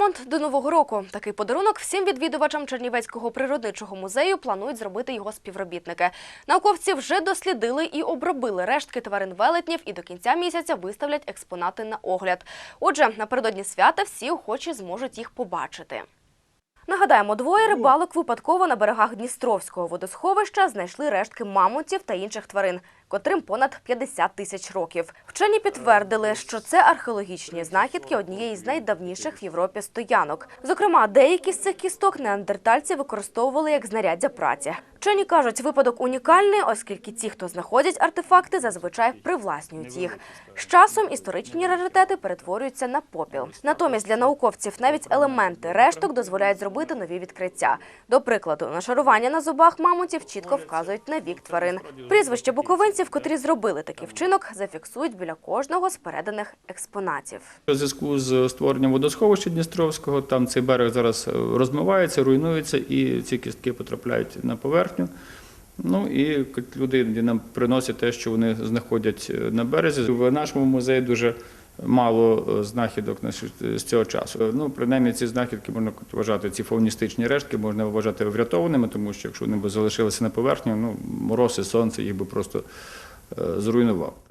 Мамонт до нового року. Такий подарунок всім відвідувачам Чернівецького природничого музею планують зробити його співробітники. Науковці вже дослідили і обробили рештки тварин велетнів і до кінця місяця виставлять експонати на огляд. Отже, напередодні свята всі охочі зможуть їх побачити. Нагадаємо, двоє рибалок випадково на берегах Дністровського водосховища знайшли рештки мамонтів та інших тварин, котрим понад 50 тисяч років. Вчені підтвердили, що це археологічні знахідки однієї з найдавніших в Європі стоянок. Зокрема, деякі з цих кісток неандертальці використовували як знаряддя праці. Вчені кажуть, випадок унікальний, оскільки ті, хто знаходять артефакти, зазвичай привласнюють їх. З часом історичні раритети перетворюються на попіл. Натомість для науковців навіть елементи решток дозволяють зробити нові відкриття. До прикладу, нашарування на зубах мамонтів чітко вказують на вік тварин. Прізвище буковинців, котрі зробили такий вчинок, зафіксують біля кожного з переданих експонатів. У зв'язку з створенням водосховища Дністровського, там цей берег зараз е, розмивається, руйнується, і ці кістки потрапляють на поверхню. Ну і люди нам приносять те, що вони знаходять е, на березі. В нашому музеї дуже мало е, знахідок значить, з цього часу. Е, Ну, принаймні, ці знахідки можна вважати, ці фауністичні рештки можна вважати врятованими, тому що якщо вони б залишилися на поверхні, ну, мороз і сонце їх би просто е, зруйнував.